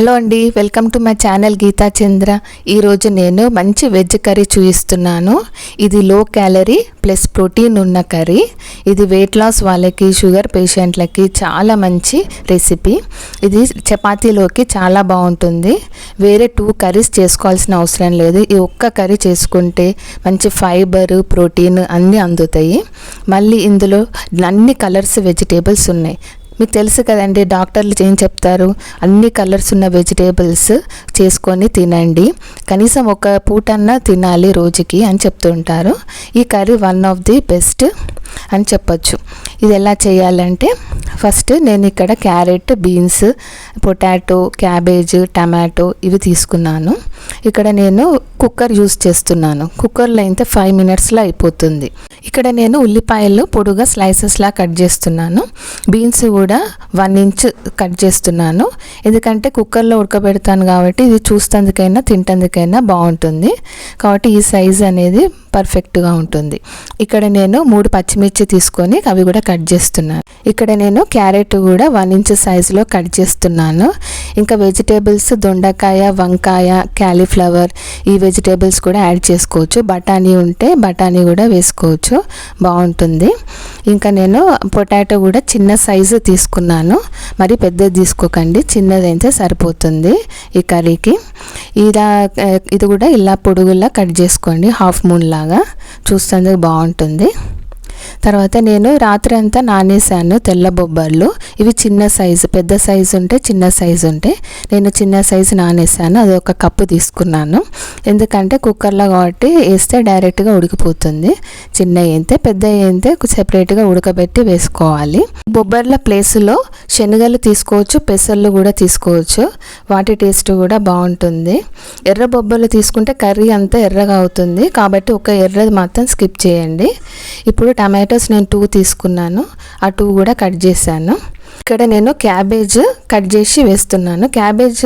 Hello అండి welcome to my channel Geeta Chandra. ఈరోజు నేను మంచి వెజ్ కర్రీ చూపిస్తున్నాను ఇది లో క్యాలరీ ప్లస్ ప్రోటీన్ ఉన్న కర్రీ. ఇది వెయిట్ లాస్ వాళ్ళకి షుగర్ పేషెంట్లకి చాలా మంచి రెసిపీ. ఇది చపాతీలోకి చాలా బాగుంటుంది. వేరే టూ కర్రీస్ చేసుకోవాల్సిన అవసరం లేదు. ఈ ఒక్క కర్రీ చేసుకుంటే మంచి ఫైబర్ ప్రోటీన్ అన్నీ అందుతాయి. మళ్ళీ ఇందులో అన్ని కలర్స్ వెజిటేబుల్స్ ఉన్నాయి. మీకు తెలుసు కదండి డాక్టర్లు ఏం చెప్తారు? అన్ని కలర్స్ ఉన్న వెజిటేబుల్స్ చేసుకొని తినండి. కనీసం ఒక పూటన్నా తినాలి రోజుకి అని చెప్తుంటారు. ఈ curry one of the best అని చెప్పచ్చు. ఇది ఎలా చేయాలంటే ఫస్ట్ నేను ఇక్కడ carrot beans potato cabbage tomato ఇవి తీసుకున్నాను. ఇక్కడ నేను కుక్కర్ యూస్ చేస్తున్నాను. కుక్కర్లో అయితే ఫైవ్ మినిట్స్లో అయిపోతుంది. ఇక్కడ నేను ఉల్లిపాయలు పొడుగా స్లైసెస్లా కట్ చేస్తున్నాను. బీన్స్ కూడా వన్ ఇంచ్ కట్ చేస్తున్నాను. ఎందుకంటే కుక్కర్లో ఉడకబెడతాను కాబట్టి ఇది చూస్తందుకైనా తింటందుకైనా బాగుంటుంది. కాబట్టి ఈ సైజ్ అనేది పర్ఫెక్ట్గా ఉంటుంది. ఇక్కడ నేను మూడు పచ్చిమిర్చి తీసుకొని అవి కూడా కట్ చేస్తున్నాను. ఇక్కడ నేను క్యారెట్ కూడా వన్ ఇంచ్ సైజులో కట్ చేస్తున్నాను. ఇంకా వెజిటేబుల్స్ దొండకాయ వంకాయ క్యాలీఫ్లవర్ ఈ వెజిటేబుల్స్ కూడా యాడ్ చేసుకోవచ్చు. బఠానీ ఉంటే బఠానీ కూడా వేసుకోవచ్చు. బాగుంటుంది. ఇంకా నేను పొటాటో కూడా చిన్న సైజు తీసుకున్నాను. మరి పెద్దది తీసుకోకండి. చిన్నదైతే సరిపోతుంది ఈ కర్రీకి. ఇలా ఇది కూడా ఇలా పొడుగులా కట్ చేసుకోండి. హాఫ్ మూన్లా లాగా చూస్తేందుకు బాగుంటుంది. తర్వాత నేను రాత్రి అంతా నానేసాను తెల్ల బొబ్బర్లు. ఇవి చిన్న సైజు పెద్ద సైజు ఉంటే చిన్న సైజు ఉంటే. నేను చిన్న సైజు నానేసాను అది ఒక కప్పు తీసుకున్నాను. ఎందుకంటే కుక్కర్లో కాబట్టి వేస్తే డైరెక్ట్గా ఉడికిపోతుంది. చిన్న అయితే పెద్ద అయితే సెపరేట్గా ఉడకబెట్టి వేసుకోవాలి. బొబ్బర్ల ప్లేస్లో శనగలు తీసుకోవచ్చు పెసర్లు కూడా తీసుకోవచ్చు. వాటి టేస్ట్ కూడా బాగుంటుంది. ఎర్ర బొబ్బర్లు తీసుకుంటే కర్రీ అంతా ఎర్రగా అవుతుంది. కాబట్టి ఒక ఎర్రది మాత్రం స్కిప్ చేయండి. ఇప్పుడు టమాటోస్ నేను టూ తీసుకున్నాను. ఆ టూ కూడా కట్ చేశాను. ఇక్కడ నేను క్యాబేజ్ కట్ చేసి వేస్తున్నాను. క్యాబేజ్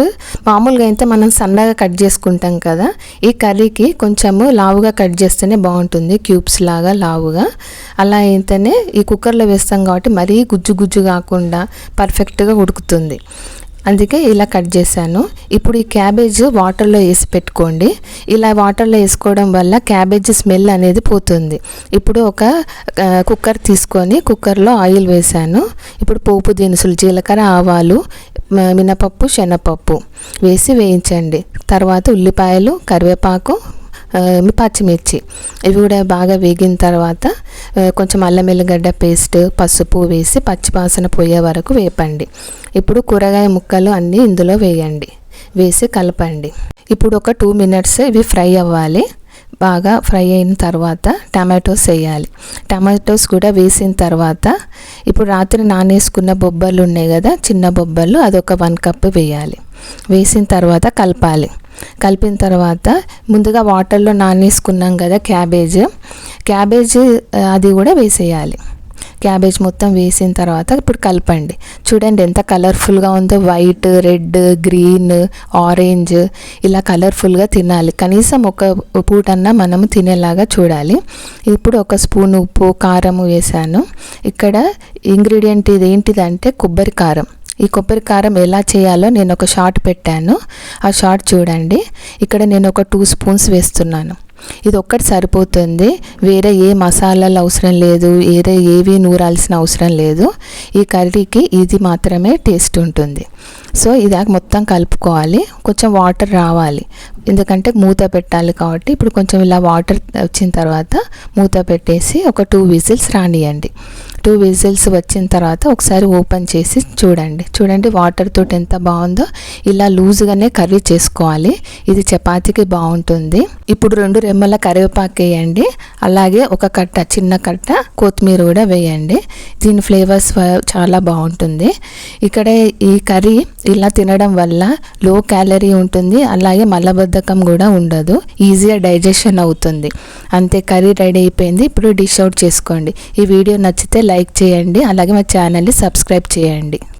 మామూలుగా అయితే మనం సన్నగా కట్ చేసుకుంటాం కదా ఈ కర్రీకి కొంచెము లావుగా కట్ చేస్తేనే బాగుంటుంది క్యూబ్స్ లాగా లావుగా. అలా అయితేనే ఈ కుక్కర్లో వేస్తాం కాబట్టి మరీ గుజ్జు గుజ్జు కాకుండా పర్ఫెక్ట్గా ఉడుకుతుంది. అందుకే ఇలా కట్ చేశాను. ఇప్పుడు ఈ క్యాబేజ్ వాటర్లో వేసి పెట్టుకోండి. ఇలా వాటర్లో వేసుకోవడం వల్ల క్యాబేజ్ స్మెల్ అనేది పోతుంది. ఇప్పుడు ఒక కుక్కర్ తీసుకొని కుక్కర్లో ఆయిల్ వేసాను ఇప్పుడు పోపు దినుసులు జీలకర్ర ఆవాలు మినపప్పు శనగపప్పు వేసి వేయించండి. తర్వాత ఉల్లిపాయలు కరివేపాకు పచ్చిమిర్చి. ఇవి కూడా బాగా వేగిన తర్వాత కొంచెం అల్లం ఎల్లిగడ్డ పేస్ట్ పసుపు వేసి పచ్చివాసన పోయే వరకు వేపండి. ఇప్పుడు కూరగాయ ముక్కలు అన్నీ ఇందులో వేయండి. వేసి కలపండి. ఇప్పుడు ఒక టూ మినిట్స్ ఇవి ఫ్రై అవ్వాలి. బాగా ఫ్రై అయిన తర్వాత టమాటోస్ వేయాలి. టమాటోస్ కూడా వేసిన తర్వాత ఇప్పుడు రాత్రి నానేసుకున్న బొబ్బర్లు ఉన్నాయి కదా చిన్న బొబ్బర్లు అదొక వన్ కప్ వేయాలి. వేసిన తర్వాత కలపాలి. కలిపిన తర్వాత ముందుగా వాటర్లో నానేసుకున్నాం కదా క్యాబేజ్. క్యాబేజ్ అది కూడా వేసేయాలి. క్యాబేజ్ మొత్తం వేసిన తర్వాత ఇప్పుడు కలపండి. చూడండి ఎంత కలర్ఫుల్గా ఉందో. వైట్ రెడ్ గ్రీన్ ఆరెంజ్ ఇలా కలర్ఫుల్గా తినాలి. కనీసం ఒక పూటన్నా మనము తినేలాగా చూడాలి. ఇప్పుడు ఒక స్పూన్ ఉప్పు కారం వేసాను ఇక్కడ ఇంగ్రీడియంట్ ఇది ఏంటిదంటే కొబ్బరి కారం ఈ కొబ్బరి కారం ఎలా చేయాలో నేను ఒక షార్ట్ పెట్టాను. ఆ షార్ట్ చూడండి. ఇక్కడ నేను ఒక టూ స్పూన్స్ వేస్తున్నాను. ఇది ఒక్కటి సరిపోతుంది. వేరే ఏ మసాలాలు అవసరం లేదు. వేరే ఏవి నూరాల్సిన అవసరం లేదు. ఈ కర్రీకి ఇది మాత్రమే టేస్ట్ ఉంటుంది. సో ఇది మొత్తం కలుపుకోవాలి. కొంచెం వాటర్ రావాలి. ఎందుకంటే మూత పెట్టాలి కాబట్టి ఇప్పుడు కొంచెం ఇలా వాటర్ వచ్చిన తర్వాత మూత పెట్టేసి ఒక టూ విజిల్స్ రానియండి. టూ విజిల్స్ వచ్చిన తర్వాత ఒకసారి ఓపెన్ చేసి చూడండి. చూడండి వాటర్ తోటి ఎంత బాగుందో. ఇలా లూజ్గానే కర్రీ చేసుకోవాలి. ఇది చపాతీకి బాగుంటుంది. ఇప్పుడు రెండు రెమ్మల కరివేపాకు వేయండి. అలాగే ఒక కట్ట చిన్న కట్ట కొత్తిమీర కూడా వేయండి. దీని ఫ్లేవర్స్ చాలా బాగుంటుంది. ఇక్కడ ఈ కర్రీ ఇలా తినడం వల్ల లో క్యాలరీ ఉంటుంది. అలాగే బద్ధకం కూడా ఉండదు. ఈజీగా డైజెషన్ అవుతుంది. అంతే కర్రీ రెడీ అయిపోయింది. ఇప్పుడు డిష్ అవుట్ చేసుకోండి. ఈ వీడియో నచ్చితే లైక్ చేయండి. అలాగే మా ఛానల్ని సబ్స్క్రైబ్ చేయండి.